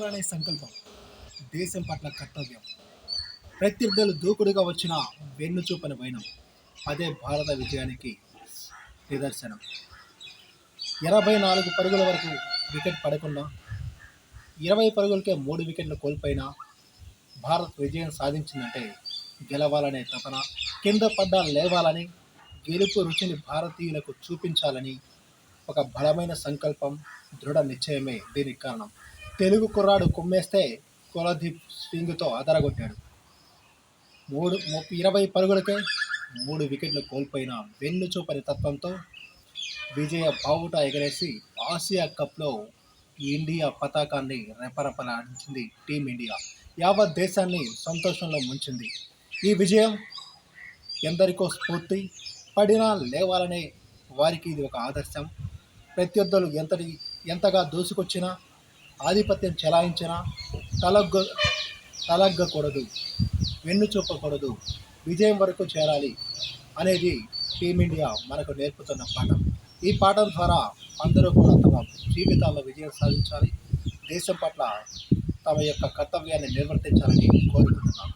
కాపాడాలనే సంకల్పం. దేశం పట్ల కర్తవ్యం. ప్రత్యర్థులు దూకుడుగా వచ్చిన వెన్ను చూపని వైనం. అదే భారత విజయానికి నిదర్శనం. ఎనభై నాలుగు పరుగుల వరకు వికెట్ పడకుండా ఇరవై పరుగులకే మూడు వికెట్లు కోల్పోయినా భారత్ విజయం సాధించిందంటే గెలవాలనే తపన కింద పడ్డ లేవాలని గెలుపు రుచిని భారతీయులకు చూపించాలని ఒక బలమైన సంకల్పం దృఢ నిశ్చయమే దీనికి కారణం. తెలుగు కుర్రాడు కుమ్మేస్తే కులదీప్ స్వింగ్తో అదరగొట్టాడు మూడు ముప్పై ఇరవై పరుగులకే మూడు వికెట్లు కోల్పోయిన వెన్ను చూపని తత్వంతో విజయ బావుట ఎగరేసి ఆసియా కప్లో ఇండియా పతాకాన్ని రెపరెపలాడించింది టీమిండియా యావత్ దేశాన్ని సంతోషంలో ముంచింది. ఈ విజయం ఎందరికో స్ఫూర్తి పడినా లేవాలనే వారికి ఇది ఒక ఆదర్శం. ప్రత్యర్థులు ఎంతటి ఎంతగా దూసుకొచ్చినా ఆధిపత్యం చెలాయించినా తలగ్గ తలగ్గకూడదు వెన్ను చూపకూడదు విజయం వరకు చేరాలి అనేది టీమిండియా మనకు నేర్పుతున్న పాఠం. ఈ పాఠం ద్వారా అందరూ కూడా తమ జీవితాల్లో విజయం సాధించాలి. దేశం పట్ల తమ యొక్క కర్తవ్యాన్ని నిర్వర్తించాలని కోరుకుంటున్నాను